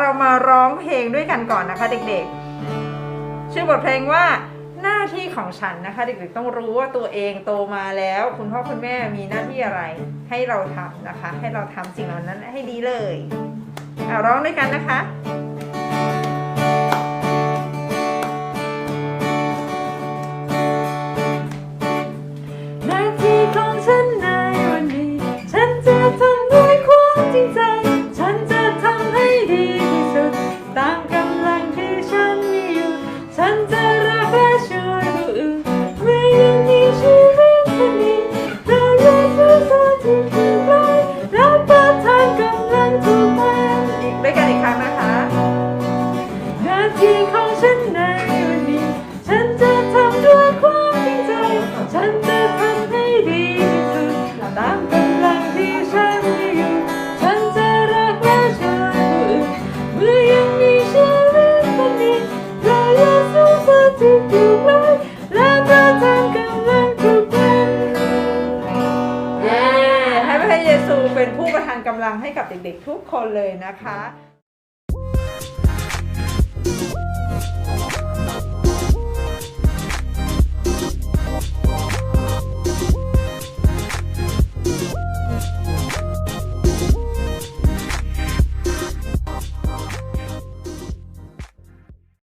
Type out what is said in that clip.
เรามาร้องเพลงด้วยกันก่อนนะคะเด็กๆ ชื่อบทเพลงว่าหน้าที่ของฉันนะคะ เด็กๆต้องรู้ว่าตัวเองโตมาแล้ว คุณพ่อคุณแม่มีหน้าที่อะไร ให้เราทำนะคะ ให้เราทำสิ่งเหล่านั้นให้ดีเลยเอาร้องด้วยกันนะคะ ฉันจะรักและช่วยผู้อื่นเมื่อยังมีชีวิตคนนี้เระเยซูทรงที่คือใครรับประทานกำลังทุกวันอีกด้วยกันอีกครั้งนะคะหน้าที่ของฉันนวันนี้ เยซูเป็นผู้ประทานกำลังให้กับเด็กๆทุกคนเลยนะคะ